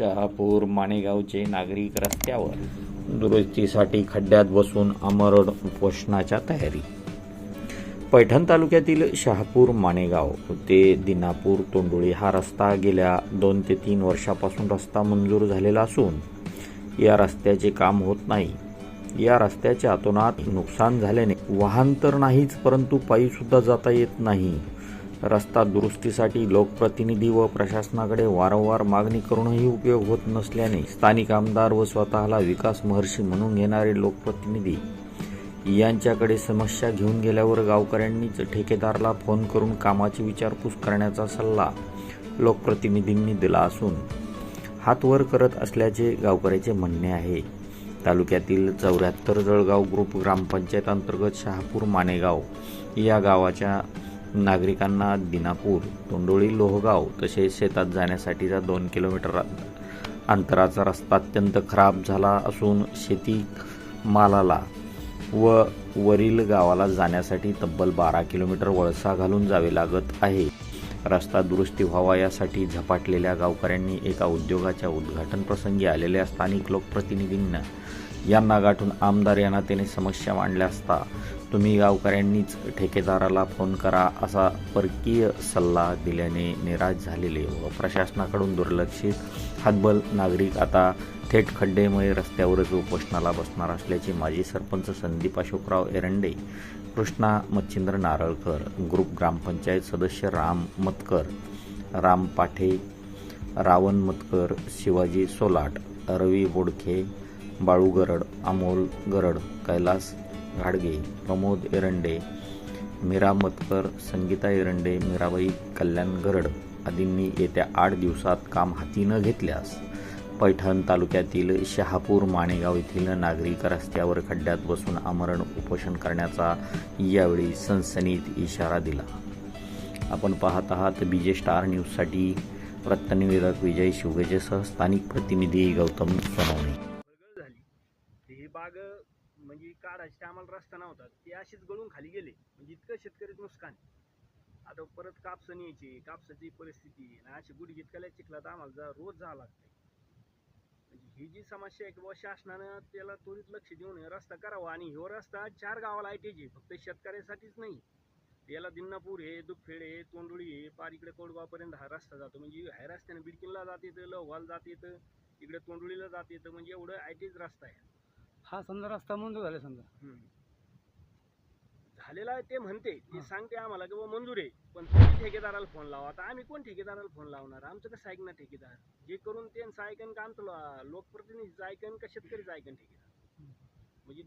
शहापूर माणेगावचे नागरिक रस्त्यावर दुरुस्तीसाठी खड्ड्यात बसून आमरण उपोषणाच्या तयारी. पैठण तालुक्यातील शहापूर माणेगाव ते दिनापूर तोंडोळी हा रस्ता गेल्या दोन ते तीन वर्षापासून रस्ता मंजूर झालेला असून या रस्त्याचे काम होत नाही. या रस्त्याच्या अतोनात नुकसान झाल्याने वाहन तर नाहीच परंतु पायी सुद्धा जाता येत नाही. रस्ता दुरुस्तीसाठी लोकप्रतिनिधी व प्रशासनाकडे वारंवार मागणी करूनही उपयोग होत नसल्याने स्थानिक आमदार व स्वतःला विकास महर्षी म्हणून घेणारे लोकप्रतिनिधी यांच्याकडे समस्या घेऊन गेल्यावर गावकऱ्यांनीच ठेकेदारला फोन करून कामाची विचारपूस करण्याचा सल्ला लोकप्रतिनिधींनी दिला असून हात वर करत असल्याचे गावकऱ्याचे म्हणणे आहे. तालुक्यातील चौऱ्याहत्तर जळगाव ग्रुप ग्रामपंचायत अंतर्गत शहापूर मानेगाव या गावाच्या नागरिकांना दिनापूर तोंडोळी लोहगाव तसेच शेतात जाण्यासाठीचा दोन किलोमीटर अंतराचा रस्ता अत्यंत खराब झाला असून शेती मालाला व वरील गावाला जाण्यासाठी तब्बल बारा किलोमीटर वळसा घालून जावे लागत आहे. रस्ता दुरुस्ती व्हावा यासाठी झपाटलेल्या गावकऱ्यांनी एका उद्योगाच्या उद्घाटन प्रसंगी आलेल्या स्थानिक लोकप्रतिनिधींना यांना गाठून आमदार यांना त्याने समस्या मांडल्या असता तुम्ही गावकऱ्यांनीच ठेकेदाराला फोन करा असा परकीय सल्ला दिल्याने निराश झालेले व प्रशासनाकडून दुर्लक्षित हातबल नागरिक आता थेट खड्डेमय रस्त्यावरच उपोषणाला बसणार असल्याचे माजी सरपंच संदीप अशोकराव एरंडे कृष्णा मच्छिंद्र नारळकर ग्रुप ग्रामपंचायत सदस्य राम मतकर राम पाठे रावण मतकर शिवाजी सोलाट रवी बोडखे बाळू गरड अमोल गरड कैलास घाडगे प्रमोद एरंडे मीरा मतकर संगीता एरंडे मीराबाई कल्याण गरड आदींनी येत्या आठ दिवसात काम हाती न घेतल्यास पैठण तालुक्यातील शहापूर माणेगाव येथील नागरिक रस्त्यावर खड्ड्यात बसून आमरण उपोषण करण्याचा यावेळी सनसनीत इशारा दिला. आपण पाहत आहात बीजे स्टार न्यूजसाठी वृत्तनिवेदक विजय शिवगेजेसह स्थानिक प्रतिनिधी गौतम सोनवणे. बाग म्हणजे काढायची आम्हाला रस्ता नव्हता. ते अशीच गळून खाली गेले. म्हणजे इतकं शेतकरीच नुकसान आता परत कापसं न्यायची कापसाची परिस्थिती आणि अशी गुडघीत कल्या चिखलात आम्हाला जा रोज जावं लागते म्हणजे ही जी समस्या आहे की बुवा शासनानं त्याला त्वरित लक्ष देऊन रस्ता करावा. आणि ह्यो रस्ता चार गावाला आयटीची फक्त शेतकऱ्यासाठीच नाही. याला दिन्नापूर हे दुखफेड हे तोंडुळी हे पार इकडे कोडगावपर्यंत हा रस्ता जातो. म्हणजे ह्या रस्त्याने बिडकिनला जात येतं लवघाला जात येतं इकडे तोंडुळीला जात येतं. म्हणजे एवढं आयटीच रस्ता आहे. हा समजा रस्ता मंजूर झाला समजा. झालेला आहे ते म्हणते. ते हा. सांगते आम्हाला की बुवा मंजूर आहे. पण तुम्ही ठेकेदाराला फोन लावा. आता आम्ही कोण ठेकेदाराला फोन लावणार? आमचं कसं ऐकणार ठेकेदार? जे करून त्यांचं ऐकन का आमचं लो- लोकप्रतिनिधीचं ऐकन का शेतकरीचं ऐकन ठेकेदार? म्हणजे